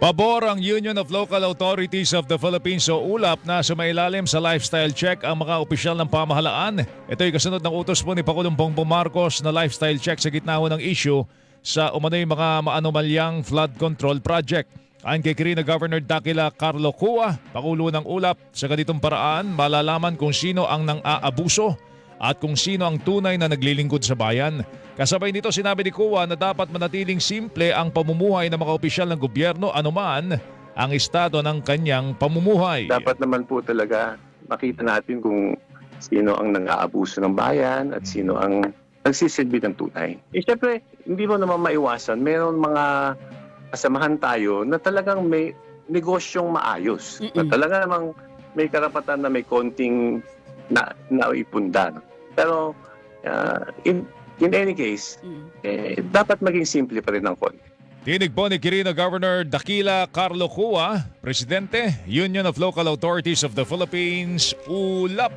Pabor ang Union of Local Authorities of the Philippines o ULAP na sumailalim sa lifestyle check ang mga opisyal ng pamahalaan. Ito ay kasunod ng utos po ni Pangulong Bongbong Marcos na lifestyle check sa gitna ng issue sa umano'y mga maanomalyang flood control project. Ayon kay Kirina Governor Dakila Carlo Cua, Pangulo ng ULAP, sa ganitong paraan malalaman kung sino ang nang-aabuso at kung sino ang tunay na naglilingkod sa bayan. Kasabay nito sinabi ni Kuwa na dapat manatiling simple ang pamumuhay ng mga opisyal ng gobyerno anuman ang estado ng kanyang pamumuhay. Dapat naman po talaga makita natin kung sino ang nang-aabuso ng bayan at sino ang nagsisilbi ng tunay. Eh, syempre, hindi mo naman maiwasan. Meron mga kasamahan tayo na talagang may negosyong maayos. Na Mm-mm. talaga namang may karapatan na may konting na, naipunda. Pero uh, in, in any case, Mm. eh, dapat maging simple pa rin ang konti. Tinig po ni Kirina Governor Dakila Carlo Cua, Presidente, Union of Local Authorities of the Philippines, ULAP.